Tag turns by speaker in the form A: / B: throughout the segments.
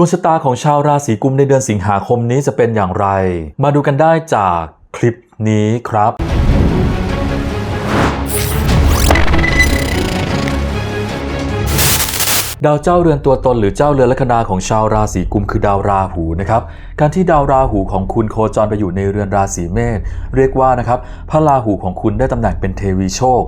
A: ดวงชะตาของชาวราศีกุมในเดือนสิงหาคมนี้จะเป็นอย่างไร มาดูกันได้จากคลิปนี้ครับ ดาวเจ้าเรือนตัวตนหรือเจ้าเรือนลัคนาของชาวราศีกุมคือดาวราหูนะครับการที่ดาวราหูของคุณโคจรไปอยู่ในเรือนราศีเมษเรียกว่านะครับพระราหูของคุณได้ตำแหน่งเป็นเทวีโชค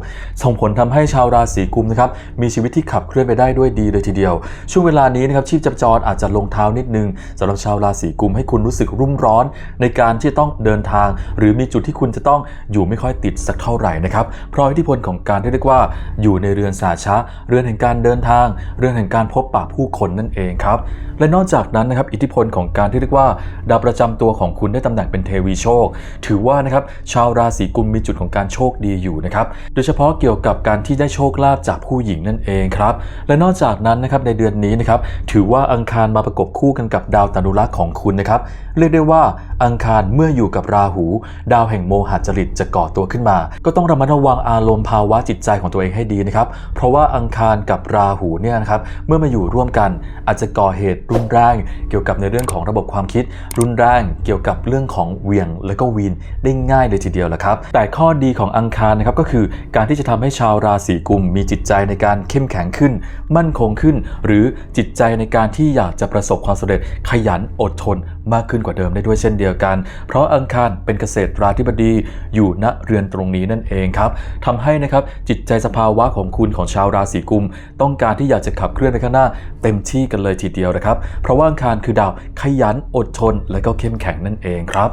A: ส่งผลทำให้ชาวราศีกุมนะครับมีชีวิตที่ขับเคลื่อนไปได้ด้วยดีเลยทีเดียว ช่วงเวลานี้นะครับชีพจรอาจจะลงเท้านิดนึงสำหรับชาวราศีกุมให้คุณรู้สึกรุ่มร้อน ในการที่ต้องเดินทาง หรือมีจุดที่คุณจะต้องอยู่ไม่ค่อยติดสักเท่าไหร่นะครับเพราะอิทธิพลของการที่เรียกว่าอยู่ในเรือนสาชะเรือนแห่งการเดินทางเรือนแห่งการพบปะผู้คนนั่นเองครับ และนอกจากนั้นนะครับอิทธิพลของการที่เรียกว่า ดาวประจำตัวของคุณได้ตำแหน่งเป็นเทวีโชค ถือว่านะครับชาวราศีกุมมีจุดของการโชคดีอยู่นะครับโดยเฉพาะเกี่ยวกับการที่ได้โชคลาภจากผู้หญิงนั่นเองครับและนอกจากนั้นนะครับในเดือนนี้นะครับถือว่าอังคารมาประกบคู่กันกับดาวตานุรักษ์ของคุณนะครับเรียกได้ว่าอังคารเมื่ออยู่กับราหู ดาวแห่งโมหะจริตจะก่อตัวขึ้นมา ก็ต้องระมัดระวังอารมณ์ภาวะจิตใจของตัวเองให้ดีนะครับเพราะว่าอังคารกับราหูเนี่ยนะครับเมื่อมาอยู่ร่วมกันอาจจะก่อเหตุรุนแรงเกี่ยวกับในเรื่องของระบบความคิด รุนแรงเกี่ยวกับเรื่องของเหวียง และก็วีนได้ง่ายเลยทีเดียวแหละครับ แต่ข้อดีของอังคารนะครับก็คือการที่จะทำให้ชาวราศีกุมมีจิตใจในการเข้มแข็งขึ้น มั่นคงขึ้น หรือจิตใจในการที่อยากจะประสบความสำเร็จขยันอดทนมากขึ้นกว่าเดิมได้ด้วยเช่นเดียวกัน เพราะอังคารเป็นเกษตรราธิบดีอยู่ณเรือนตรงนี้นั่นเองครับทำให้นะครับจิตใจสภาวะของคุณของชาวราศีกุม ต้องการที่อยากจะขับเคลื่อนไปข้างหน้า เต็มที่กันเลยทีเดียวนะครับ เพราะว่าอังคารคือดาวขยันอดทนและก็เข้มแข็งนั่นเองครับ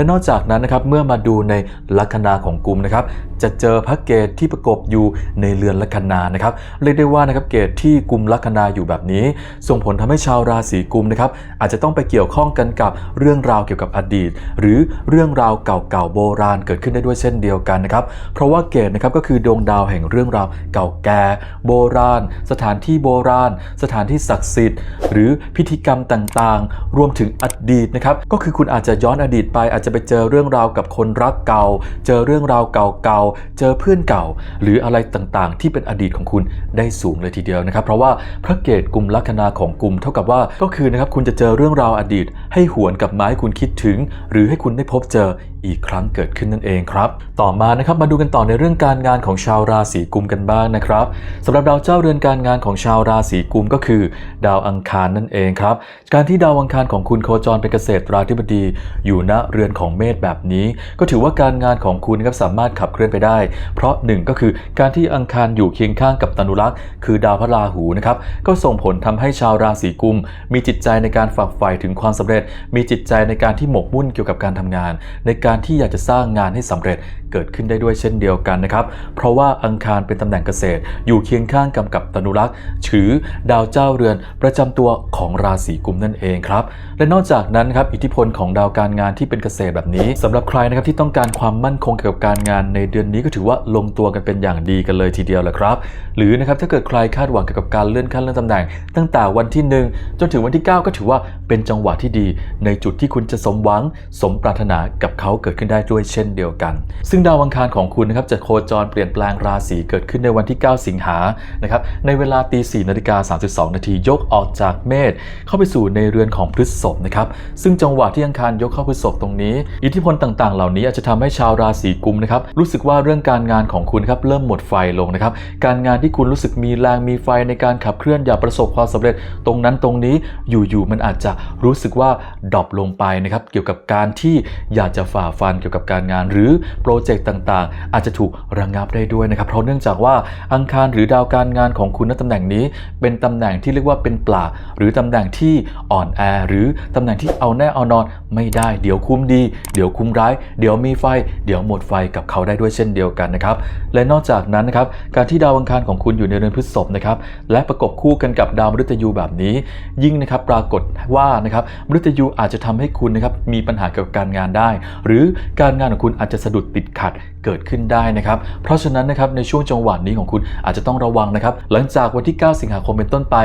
A: และนอกจากนั้นนะครับเมื่อมาดูในลัคนาของกลุ่มนะครับจะเจอพระเกตที่ประกบอยู่ในเรือนลัคนานะครับเรียกได้ว่านะครับเกตที่กลุ่มลัคนาอยู่แบบนี้ ส่งผลทำให้ชาวราศีกุมนะครับอาจจะต้องไปเกี่ยวข้องกันกับเรื่องราวเกี่ยวกับอดีต หรือเรื่องราวเก่าๆโบราณเกิดขึ้นได้ด้วยเช่นเดียวกันนะครับเพราะว่าเกตนะครับก็คือดวงดาวแห่งเรื่องราวเก่าแก่โบราณ สถานที่โบราณ สถานที่ศักดิ์สิทธิ์ หรือพิธีกรรมต่างๆ รวมถึงอดีตนะครับก็คือคุณอาจจะย้อนอดีตไปอาจจะไปเจอเรื่องราวกับคนรักเก่า เจอเรื่องราวเก่าๆ เจอเพื่อนเก่า หรืออะไรต่างๆ ที่เป็นอดีตของคุณได้สูงเลยทีเดียวนะครับ เพราะว่าพระเกตกลุ่มลัคนาของกลุ่มเท่ากับว่าก็คือนะครับคุณจะเจอเรื่องราวอดีต ให้หวนกับไม้คุณคิดถึง หรือให้คุณได้พบเจออีกครั้งเกิดขึ้นนั่นเองครับ ต่อมานะครับมาดูกันต่อในเรื่องการงานของชาวราศีกุมกันบ้างนะครับสำหรับดาวเจ้าเรือนการงานของชาวราศีกุมก็คือ ดาวอังคารนั่นเองครับ การที่ดาวอังคารของคุณโคจรเป็นเกษตรราธิบดี อยู่ณเรือนของเมษแบบนี้ ก็ถือว่าการงานของคุณนะครับสามารถขับเคลื่อนไปได้ เพราะหนึ่งก็คือการที่อังคารอยู่เคียงข้างกับตนุรักษ์คือดาวพระราหูนะครับก็ส่งผลทำให้ชาวราศีกุม มีจิตใจในการฝักใฝ่ถึงความสำเร็จ มีจิตใจในการที่หมกมุ่นเกี่ยวกับการทำงาน ในการการที่อยากจะสร้างงานให้สำเร็จเกิดขึ้นได้ด้วยเช่นเดียวกันนะครับ เพราะว่าอังคารเป็นตำแหน่งเกษตร อยู่เคียงข้างกำกับตนุรักษ์ถือดาวเจ้าเรือนประจำตัวของราศีกุมนั่นเองครับ และนอกจากนั้นครับอิทธิพลของดาวการงานที่เป็นเกษตรแบบนี้สำหรับใครนะครับที่ต้องการความมั่นคงเกี่ยวกับการงานในเดือนนี้ก็ถือว่าลงตัวกันเป็นอย่างดีกันเลยทีเดียวแหละครับ หรือนะครับถ้าเกิดใครคาดหวังเกี่ยวกับการเลื่อนขั้นเลื่อนตำแหน่ง ตั้งแต่วันที่ 1 จนถึงวันที่ 9 ก็ถือว่าเป็นจังหวะที่ดี ในจุดที่คุณจะสมหวังสมปรารถนากับเขาเกิดขึ้นได้ด้วยเช่นเดียวกัน ซึ่งดาวอังคารของคุณนะครับจะโคจรเปลี่ยนแปลงราศีเกิดขึ้นในวันที่ 9 สิงหานะครับในเวลาตี4นาฬิกา32 นาทียกออกจากเมษเข้าไปสู่ในเรือนของพฤษภนะครับซึ่งจังหวะที่อังคารยกเข้าพฤษภตรงนี้ อิทธิพลต่างๆ เหล่านี้อาจจะทำให้ชาวราศีกุมนะครับรู้สึกว่าเรื่องการงานของคุณครับเริ่มหมดไฟลงนะครับการงานที่คุณรู้สึกมีแรงมีไฟในการขับเคลื่อนอย่าประสบความสำเร็จตรงนั้นตรงนี้อยู่ๆมันอาจจะรู้สึกว่าดรอปลงไปนะครับเกี่ยวกับการที่อยากจะฝ่าฟันเกี่ยวกับการงาน หรือโปรเจกต์ต่างๆ อาจจะถูกระงงับได้ด้วยนะครับ เพราะเนื่องจากว่าอังคารหรือดาวการงานของคุณณตำแหน่งนี้ เป็นตำแหน่งที่เรียกว่าเป็นปลาหรือตำแหน่งที่อ่อนแอหรือตำแหน่งที่เอาแน่เอานอนไม่ได้เดี๋ยวคุ้มดี เดี๋ยวคุ้มร้าย เดี๋ยวมีไฟ เดี๋ยวหมดไฟกับเขาได้ด้วยเช่นเดียวกันนะครับและนอกจากนั้นนะครับการที่ดาวอังคารของคุณอยู่ในเรือนพฤษภนะครับและประกบคู่กันกับดาวมฤตยูแบบนี้ ยิ่งนะครับปรากฏว่านะครับมฤตยูอาจจะทำให้คุณนะครับมีปัญหาเกี่ยวกับการงานได้ หรือการงานของคุณอาจจะสะดุดติดขัดเกิดขึ้นได้นะครับ เพราะฉะนั้นนะครับในช่วงจังหวะนี้ของคุณอาจจะต้องระวังนะครับ หลังจากวันที่ 9 สิงหาคมเป็นต้นไป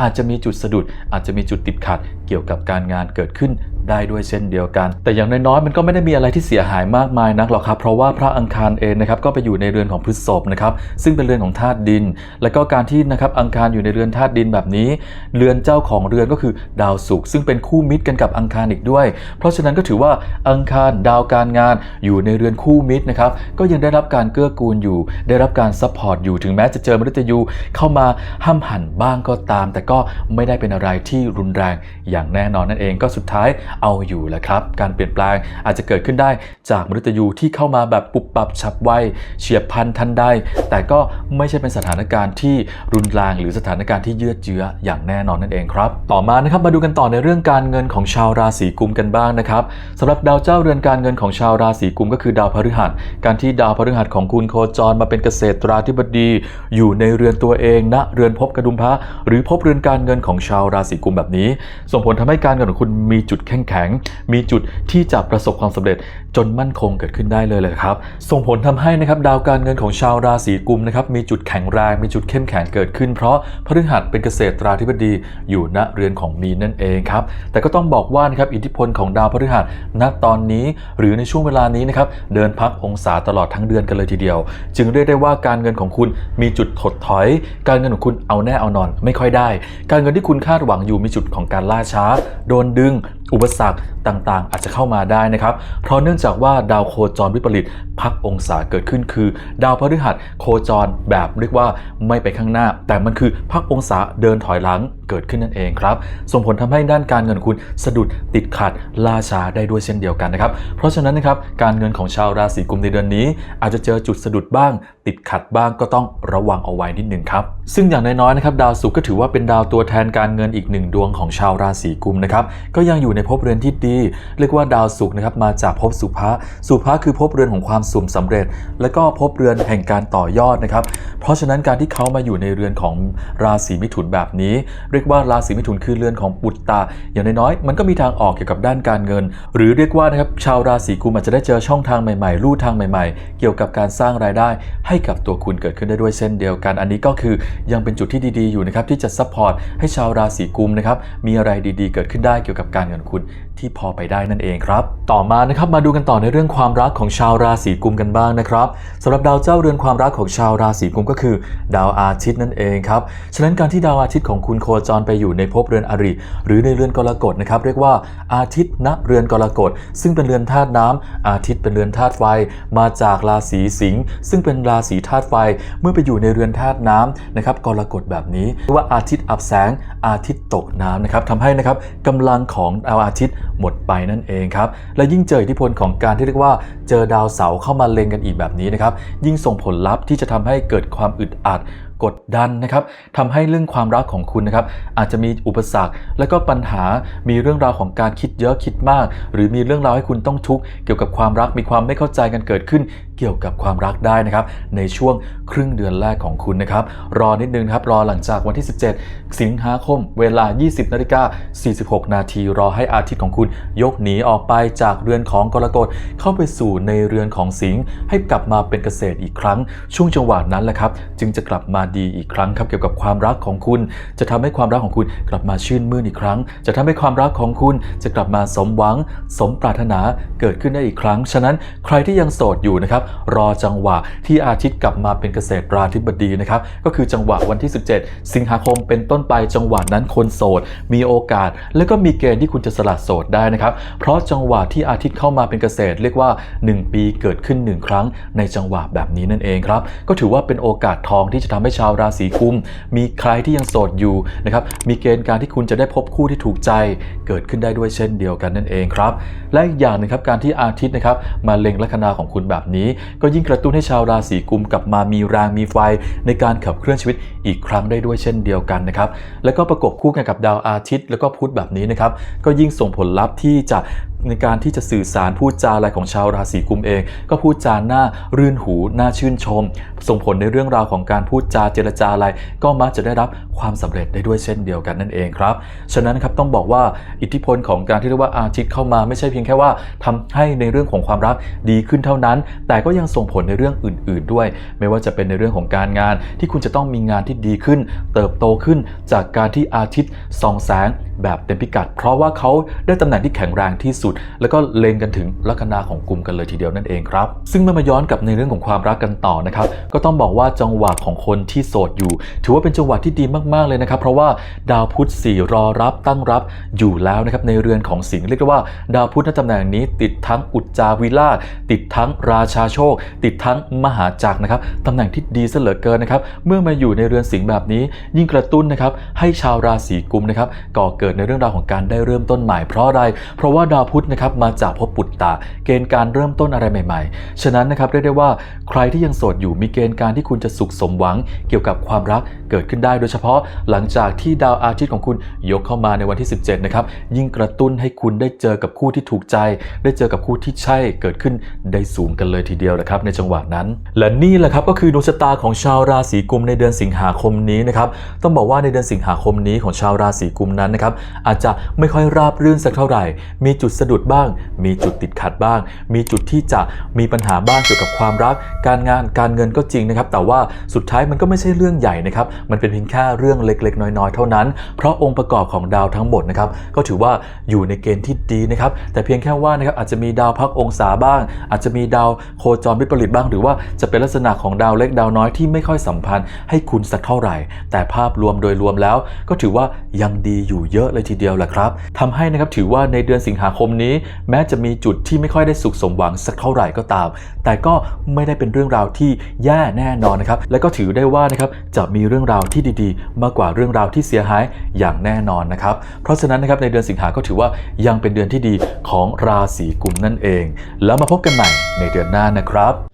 A: อาจจะมีจุดสะดุดอาจจะมีจุดติดขัดเกี่ยวกับการงานเกิดขึ้นได้ด้วยเช่นเดียวกัน แต่อย่างน้อยๆมันก็ไม่ได้มีอะไรที่เสียหายมากมายนักหรอกครับ เพราะว่าพระอังคารเองนะครับก็ไปอยู่ในเรือนของพฤษภนะครับซึ่งเป็นเรือนของธาตุดิน และก็การที่นะครับอังคารอยู่ในเรือนธาตุดินแบบนี้ เรือนเจ้าของเรือนก็คือดาวศุกร์ซึ่งเป็นคู่มิตรกันกับอังคารอีกด้วย เพราะฉะนั้นก็ถือว่าอังคารดาวการงานอยู่ในเรือนคู่มิตรนะครับก็ยังได้รับการเกื้อกูลอยู่ ได้รับการซัพพอร์ตอยู่ถึงแม้จะเจอมฤตยูเข้ามาห้ามหันบ้างก็ตาม แต่ก็ไม่ได้เป็นอะไรที่รุนแรงอย่างแน่นอนนั่นเองก็สุดท้ายเอาอยู่แหละครับ การเปลี่ยนแปลงอาจจะเกิดขึ้นได้จากมฤตยูที่เข้ามาแบบปุบปับฉับไวเฉียบพลันทันใด แต่ก็ไม่ใช่เป็นสถานการณ์ที่รุนแรงหรือสถานการณ์ที่เยือเยื้ออย่างแน่นอนนั่นเองครับ ต่อมานะครับมาดูกันต่อในเรื่องการเงินของชาวราศีกุมกันบ้างนะครับสำหรับดาวเจ้าเรือนการเงินของชาวราศีกุมก็คือดาวพฤหัส การที่ดาวพฤหัสของคุณโคจรมาเป็นเกษตราธิบดี อยู่ในเรือนตัวเองณเรือนภพกระดุมพระหรือภพเรือนการเงินของชาวราศีกุมแบบนี้ส่งผลทำให้การเงินของคุณมีจุดแข็งแข็ง มีจุดที่จะประสบความสำเร็จจนมั่นคงเกิดขึ้นได้เลยเลยครับ ส่งผลทำให้นะครับดาวการเงินของชาวราศีกุมนะครับมีจุดแข็งแรง มีจุดเข้มแข็งเกิดขึ้น เพราะพฤหัสเป็นเกษตราธิบดีอยู่ณเรือนของมีนนั่นเองครับ แต่ก็ต้องบอกว่านะครับอิทธิพลของดาวพฤหัสณตอนนี้ หรือในช่วงเวลานี้นะครับเดินพักองศาตลอดทั้งเดือนกันเลยทีเดียว จึงเรียกได้ว่าการเงินของคุณมีจุดถดถอย การเงินของคุณเอาแน่เอานอน ไม่ค่อยได้ การเงินที่คุณคาดหวังอยู่มีจุดของการล่าช้า โดนดึง อุปสรรคต่างๆ อาจจะเข้ามาได้นะครับ เพราะเนื่องจากว่าดาวโคจรวิปริตพักองศาเกิดขึ้นคือ ดาวพฤหัสโคจรแบบเรียกว่าไม่ไปข้างหน้า แต่มันคือพักองศาเดินถอยหลังเกิดขึ้นนั่นเองครับส่งผลทำให้ด้านการเงินคุณสะดุดติดขัดล่าช้าได้ด้วยเช่นเดียวกันนะครับ เพราะฉะนั้นนะครับการเงินของชาวราศีกุมในเดือนนี้ อาจจะเจอจุดสะดุดบ้าง ติดขัดบ้างก็ต้องระวังเอาไว้นิดนึงครับซึ่งอย่างน้อยๆนะครับดาวศุกร์ก็ถือว่าเป็นดาวตัวแทนการเงินอีกหนึ่งดวงของชาวราศีกุมนะครับก็ยังอยู่ในภพเรือนที่ดี เรียกว่าดาวศุกนะครับมาจากภพสุภะสุภะคือภพเรือนของความสุ่มสำเร็จ และก็ภพเรือนแห่งการต่อยอดนะครับ เพราะฉะนั้นการที่เขามาอยู่ในเรือนของราศีมิถุนแบบนี้ เรียกว่าราศีมิถุนคือเรือนของปุตตาอย่างน้อยๆมันก็มีทางออกเกี่ยวกับด้านการเงิน หรือเรียกว่านะครับชาวราศีกุมอาจจะได้เจอช่องทางใหม่ๆลู่ทางใหม่ๆ เกี่ยวกับการสร้างรายได้ให้กับตัวคุณเกิดขึ้นได้ด้วยเช่นเดียวกัน อันนี้ก็คือยังเป็นจุดที่ดีๆอยู่นะครับที่จะซัพพอร์ตให้ชาวราศีกุมนะครับมีอะไรดีๆ เกิดขึ้นได้เกี่ยวกับการเงินคุณที่พอไปได้นั่นเองครับ ต่อมานะครับมาดูกันต่อในเรื่องความรักของชาวราศีกุมกันบ้างนะครับสำหรับดาวเจ้าเรือนความรักของชาวราศีกุมก็คือ ดาวอาทิตย์นั่นเองครับฉะนั้นการที่ดาวอาทิตย์ของคุณโคจรไปอยู่ในภพเรือนอริ หรือในเรือนกรกฎนะครับเรียกว่าอาทิตย์ณเรือนกรกฎซึ่งเป็นเรือนธาตุน้ำอาทิตย์เป็นเรือนธาตุไฟ มาจากราศีสิงห์ซึ่งเป็นราศีธาตุไฟ เมื่อไปอยู่ในเรือนธาตุน้ำนะครับกรกฎแบบนี้เรียกว่าอาทิตย์อับแสงอาทิตย์ตกน้ำนะครับทำให้นะครับกำลังของดาวอาทิตย์หมดไปนั่นเองครับ และยิ่งเจออิทธิพลของการที่เรียกว่าเจอดาวเสาร์เข้ามาเล็งกันอีกแบบนี้นะครับ ยิ่งส่งผลลัพธ์ที่จะทำให้เกิดความอึดอัดกดดันนะครับทำให้เรื่องความรักของคุณนะครับอาจจะมีอุปสรรค และก็ปัญหามีเรื่องราวของการคิดเยอะคิดมาก หรือมีเรื่องราวให้คุณต้องทุกข์เกี่ยวกับความรักมีความไม่เข้าใจกันเกิดขึ้น เกี่ยวกับความรักได้นะครับในช่วงครึ่งเดือนแรกของคุณนะครับรอนิดนึงครับรอหลังจากวันที่ 17 สิงหาคม เวลา 20นาฬิกา46 นาทีรอให้อาทิตย์ของคุณยกหนีออกไปจากเรือนของกรกฎเข้าไปสู่ในเรือนของสิงห์ให้กลับมาเป็นเกษตรอีกครั้ง ช่วงจังหวะนั้นแหละครับ จึงจะกลับมาดีอีกครั้งครับเกี่ยวกับความรักของคุณ จะทำให้ความรักของคุณกลับมาชื่นมื่นอีกครั้ง จะทำให้ความรักของคุณจะกลับมาสมหวัง สมปรารถนาเกิดขึ้นได้อีกครั้ง ฉะนั้นใครที่ยังโสดอยู่นะครับรอจังหวะที่อาทิตย์กลับมาเป็นเกษตรราธิบดีนะครับก็คือจังหวะวันที่ 17 สิงหาคมเป็นต้นไปจังหวะนั้นคนโสด มีโอกาส และก็มีเกณฑ์ที่คุณจะสละโสดได้นะครับ เพราะจังหวะที่อาทิตย์เข้ามาเป็นเกษตร เรียกว่า 1 ปีเกิดขึ้น 1 ครั้งในจังหวะแบบนี้นั่นเองครับก็ถือว่าเป็นโอกาสทองที่จะทำให้ชาวราศีกุม มีใครที่ยังโสดอยู่นะครับ มีเกณฑ์การที่คุณจะได้พบคู่ที่ถูกใจ เกิดขึ้นได้ด้วยเช่นเดียวกันนั่นเองครับ และอีกอย่างหนึงครับการที่อาทิตย์นะครับมาเล็งลัคนาของคุณแบบนี้ ก็ยิ่งกระตุ้นให้ชาวราศีกุมกลับมามีแรงมีไฟ ในการขับเคลื่อนชีวิตอีกครั้งได้ด้วยเช่นเดียวกันนะครับ แล้วก็ประกบคู่กันกับดาวอาทิตย์ แล้วก็พุธแบบนี้นะครับ ก็ยิ่งส่งผลลัพธ์ที่จะ ในการที่จะสื่อสารพูดจาอะไรของชาวราศีกุมเอง ก็พูดจาหน้ารื่นหูน่าชื่นชม ส่งผลในเรื่องราวของการพูดจาเจรจาอะไร ก็มักจะได้รับความสำเร็จได้ด้วยเช่นเดียวกันนั่นเองครับฉะนั้นครับต้องบอกว่าอิทธิพลของการที่เรียกว่าอาทิตย์เข้ามาไม่ใช่เพียงแค่ว่าทำให้ในเรื่องของความรักดีขึ้นเท่านั้น แต่ก็ยังส่งผลในเรื่องอื่น ๆ ด้วย ไม่ว่าจะเป็นในเรื่องของการงาน ที่คุณจะต้องมีงานที่ดีขึ้น เติบโตขึ้นจากการที่อาทิตย์ส่องแสงแบบเต็มพิกัด เพราะว่าเขาได้ตำแหน่งที่แข็งแรงที่สุด แล้วก็เล็งกันถึงลัคนาของกลุ่มกันเลยทีเดียวนั่นเองครับ ซึ่งเมื่อมาย้อนกลับในเรื่องของความรักกันต่อนะครับ ก็ต้องบอกว่าจังหวะของคนที่โสดอยู่ ถือว่าเป็นจังหวะที่ดีมากๆเลยนะครับ เพราะว่าดาวพุธสี่รอรับตั้งรับอยู่แล้วนะครับในเรือนของสิงห์เรียกได้ว่า ดาวพุธในตำแหน่งนี้ติดทั้งอุจจาวิลาติดทั้งราชาโชค ติดทั้งมหาจักรนะครับตำแหน่งที่ดีเหลือเกินนะครับเมื่อมาอยู่ในเรือนสิงห์แบบนี้ ยิ่งกระตุ้นนะครับให้ชาวราศีกุมนะครับก่อเกิดกิดในเรื่องราวของการได้เริ่มต้นใหม่เพราะอะไร เพราะว่าดาวพุธนะครับมาจากภพปุตตะเกณฑ์การเริ่มต้นอะไรใหม่ ๆ ฉะนั้นนะครับเรียกได้ว่าใครที่ยังโสดอยู่มีเกณฑ์การที่คุณจะสุขสมหวัง เกี่ยวกับความรักเกิดขึ้นได้โดยเฉพาะหลังจากที่ดาวอาทิตย์ของคุณยกเข้ามาในวันที่ 17นะครับยิ่งกระตุ้นให้คุณได้เจอกับคู่ที่ถูกใจ ได้เจอกับคู่ที่ใช่เกิดขึ้นได้สูงกันเลยทีเดียวนะครับในจังหวะนั้น และนี่แหละครับก็คือดวงชะตาของชาวราศีกุมในเดือนสิงหาคมนี้นะครับต้องบอกว่าในเดือนสิงหาคมนี้ของชาวราศีกุมนั้นนะครับอาจจะไม่ค่อยราบรื่นสักเท่าไหร่ มีจุดสะดุดบ้าง มีจุดติดขัดบ้าง มีจุดที่จะมีปัญหาบ้างเกี่ยวกับความรัก การงานการเงินก็จริงนะครับ แต่ว่าสุดท้ายมันก็ไม่ใช่เรื่องใหญ่นะครับ มันเป็นเพียงแค่เรื่องเล็กๆ น้อยๆ เท่านั้น เพราะองค์ประกอบของดาวทั้งหมดนะครับก็ถือว่าอยู่ในเกณฑ์ที่ดีนะครับแต่เพียงแค่ว่านะครับอาจจะมีดาวพักองศาบ้าง อาจจะมีดาวโคจรวิปริตบ้าง หรือว่าจะเป็นลักษณะของดาวเล็กดาวน้อยที่ไม่ค่อยสัมพันธ์ให้คุณสักเท่าไหร่ แต่ภาพรวมโดยรวมแล้ว ก็ถือว่ายังดีอยู่เยอะเลยทีเดียวแหละครับทำให้นะครับถือว่าในเดือนสิงหาคมนี้ แม้จะมีจุดที่ไม่ค่อยได้สุขสมหวังสักเท่าไหร่ก็ตาม แต่ก็ไม่ได้เป็นเรื่องราวที่แย่แน่นอนนะครับและก็ถือได้ว่านะครับจะมีเรื่องราวที่ดีๆ มากกว่าเรื่องราวที่เสียหายอย่างแน่นอนนะครับเพราะฉะนั้นนะครับในเดือนสิงหาก็ถือว่ายังเป็นเดือนที่ดีของราศีกุมนั่นเอง แล้วมาพบกันใหม่ในเดือนหน้านะครับ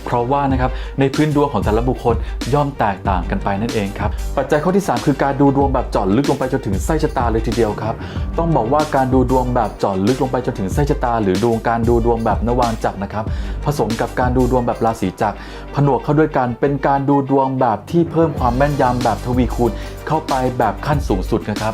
A: ราะว่านะครับในพื้นดวงของแต่ละบุคคลย่อมแตกต่างกันไปนั่นเองครับปัจจัยข้อที่ 3 คือการดูดวงแบบเจาะลึกลงไปจนถึงไส้ชะตาเลยทีเดียวครับต้องบอกว่าการดูดวงแบบเจาะลึกลงไปจนถึงไส้ชะตา หรือดวงการดูดวงแบบนวานจักรนะครับผสมกับการดูดวงแบบราศีจักรผนวกเข้าด้วยกันเป็นการดูดวงแบบที่เพิ่มความแม่นยำแบบทวีคูณเข้าไปแบบขั้นสูงสุดนะครับ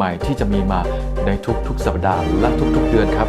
A: ม่ใหม่ ๆ ที่จะมีมาในทุกๆ สัปดาห์และทุกๆ เดือนครับ